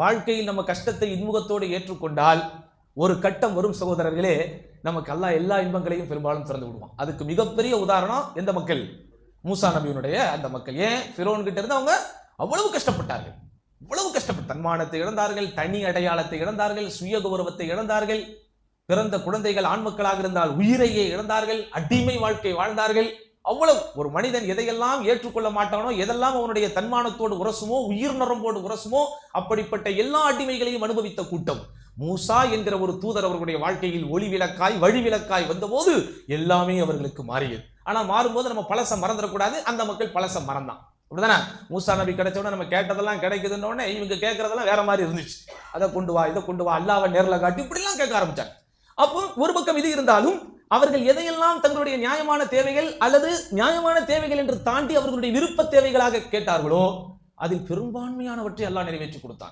வாழ்க்கையில் நம்ம கஷ்டத்தை இன்முகத்தோடு ஏற்றுக்கொண்டால் ஒரு கட்டம் வரும் சகோதரர்களே நமக்கு அல்லா எல்லா இன்பங்களையும் பெரும்பாலும் திறந்து விடுவான். அதுக்கு மிகப்பெரிய உதாரணம் எந்த மக்கள்? மூசா நபியினுடைய அந்த மக்கள். ஏன்? ஃபிரோன் கிட்ட இருந்து அவங்க அவ்வளவு கஷ்டப்பட்டார்கள். இவ்வளவு கஷ்டப்பட்டு தன்மானத்தை இழந்தார்கள் தனி அடையாளத்தை இழந்தார்கள் சுய கௌரவத்தை இழந்தார்கள் பிறந்த குழந்தைகள் ஆண் மக்களாக இருந்தால் உயிரையே இழந்தார்கள் அடிமை வாழ்க்கை வாழ்ந்தார்கள். அவ்வளவு. ஒரு மனிதன் எதையெல்லாம் ஏற்றுக்கொள்ள மாட்டானோ எதெல்லாம் அவனுடைய தன்மானத்தோடு உரசுமோ உயிர் நரம்போடு உரசுமோ அப்படிப்பட்ட எல்லா அடிமைகளையும் அனுபவித்த கூட்டம். மூசா என்கிற ஒரு தூதர் அவர்களுடைய வாழ்க்கையில் ஒளி விளக்காய் வழி விளக்காய் வந்தபோது எல்லாமே அவர்களுக்கு மாறியது. ஆனால் மாறும்போது நம்ம பழச மறந்துடக்கூடாது. அந்த மக்கள் பழச மறந்தான். அப்படிதானே? மூசா நபி கிடைச்சவொடனே நம்ம கேட்டதெல்லாம் கிடைக்குதுன்னொடனே இவங்க கேட்கறதெல்லாம் வேற மாதிரி இருந்துச்சு. அதை கொண்டு வா இதை கொண்டு வா அல்லாவை நேரில் காட்டி இப்படிலாம் கேட்க ஆரம்பிச்சாங்க. அப்போ ஒரு பக்கம் இது இருந்தாலும் அவர்கள் எதையெல்லாம் தங்களுடைய நியாயமான தேவைகள் அல்லது நியாயமான தேவைகள் என்று தாண்டி அவர்களுடைய விருப்ப தேவைகளாக கேட்டார்களோ அதில் பெரும்பான்மையானவற்றை அல்லாஹ் நிறைவேற்றி கொடுத்தான்.